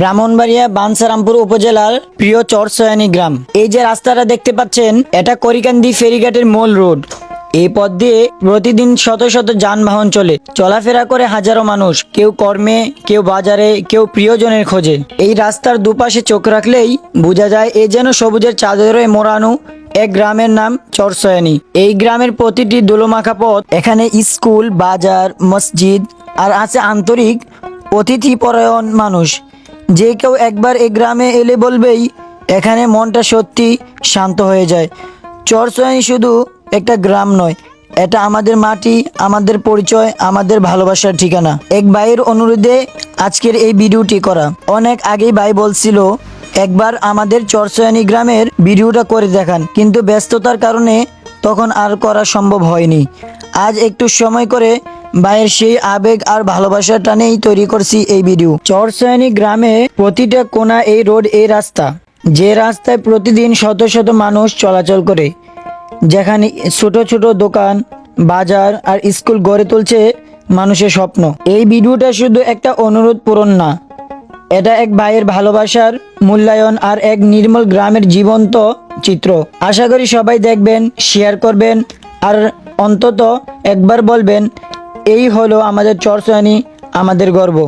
ব্রাহ্মণবাড়িয়া বানসারামপুর উপজেলার প্রিয় চরসয়ানি গ্রাম। এই যে রাস্তাটা দেখতে পাচ্ছেন, এটা করিকান্দি ফেরিঘাটের মূল রোড। এই পথ দিয়ে প্রতিদিন শত শত যানবাহন চলে। চলাফেরা করে হাজারো মানুষ, কেউ কর্মে, কেউ বাজারে, কেউ প্রিয়জনের খোঁজে। এই রাস্তার দুপাশে চোখ রাখলেই বোঝা যায়, এ যেন সবুজের চাদরে মোড়ানো এক গ্রামের নাম চরসয়ানি। এই গ্রামের প্রতিটি দোলোমাখা পথ, এখানে স্কুল, বাজার, মসজিদ, আর আছে আন্তরিক অতিথিপরায়ণ মানুষ। যে কেউ একবার এই গ্রামে এলে বলবেই, এখানে মনটা সত্যি শান্ত হয়ে যায়। চরসয়ানি শুধু একটা গ্রাম নয়, এটা আমাদের মাটি, আমাদের পরিচয়, আমাদের ভালোবাসার ঠিকানা। এক ভাইয়ের অনুরোধে আজকের এই ভিডিওটি করা। অনেক আগেই ভাই বলছিল, একবার আমাদের চরসয়ানি গ্রামের ভিডিওটা করে দেখান। কিন্তু ব্যস্ততার কারণে তখন আর করা সম্ভব হয়নি। আজ একটু সময় করে ভাইয়ের সেই আবেগ আর ভালোবাসার টানেই তৈরি করছি এই ভিডিও। চরসয়ানি গ্রামে প্রতিটা কোনা এই রোড, এই রাস্তা। যে রাস্তায় প্রতিদিন শত শত মানুষ চলাচল করে, যেখানে ছোট ছোট দোকান, বাজার আর স্কুল গড়ে তুলছে মানুষের স্বপ্ন। এই ভিডিওটা শুধু একটা অনুরোধ পূরণ না, এটা এক ভাইয়ের ভালোবাসার মূল্যায়ন আর এক নির্মল গ্রামের জীবন্ত চিত্র। আশা করি সবাই দেখবেন শেয়ার করবেন, আর অন্তত একবার বলবেন এই হলো আমাদের চরসানি আমাদের গর্ব।